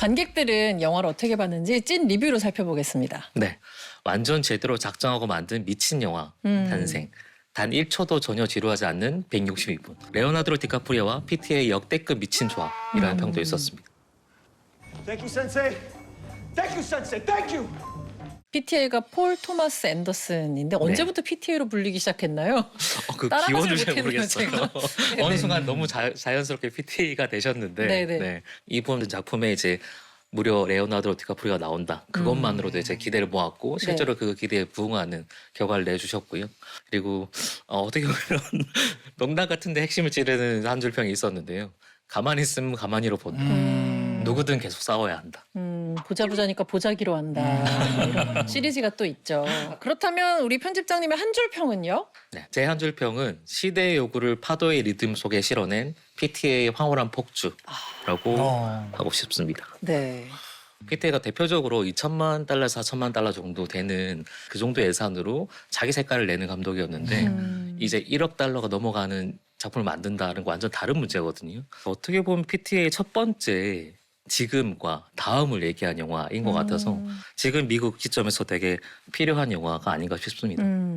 관객들은 영화를 어떻게 봤는지 찐 리뷰로 살펴보겠습니다. 네. 완전 제대로 작정하고 만든 미친 영화 음. 탄생. 단 1초도 전혀 지루하지 않는 162분. 레오나드로 디카프리오와 PT의 역대급 미친 조합이라는 음. 평도 있었습니다. Thank you, Sensei. Thank you, Sensei. Thank you. PTA가 폴 토마스 앤더슨인데 언제부터 PTA로 불리기 시작했나요? 어, 그 따라가질 기원을 잘 못했네요, 모르겠어요. 제가. 네. 어느 순간 너무 자, 자연스럽게 PT가 되셨는데 네네. 네. 이번 작품에 이제 무려 레오나르도 디카프리오가 나온다. 그것만으로도 이제 기대를 모았고 실제로 그 기대에 부응하는 결과를 내주셨고요. 그리고 어, 어떻게 보면 농담 같은데 핵심을 찌르는 한 줄 평이 있었는데요. 가만히 있으면 가만히로 본다. 음. 누구든 계속 싸워야 한다. 음, 보자 보자니까 보자기로 한다. 이런 시리즈가 또 있죠. 그렇다면 우리 편집장님의 한 줄 평은요? 네. 제 한 줄 평은 시대의 요구를 파도의 리듬 속에 실어낸 PTA의 황홀한 폭주라고 어. 하고 싶습니다. 네. PTA가 대표적으로 2천만 달러에서 4천만 달러 정도 되는 그 정도 예산으로 자기 색깔을 내는 감독이었는데 음. 이제 1억 달러가 넘어가는 작품을 만든다는 거 완전 다른 문제거든요. 어떻게 보면 PTA의 첫 번째 지금과 다음을 얘기한 영화인 것 같아서 음. 지금 미국 시점에서 되게 필요한 영화가 아닌가 싶습니다. 음.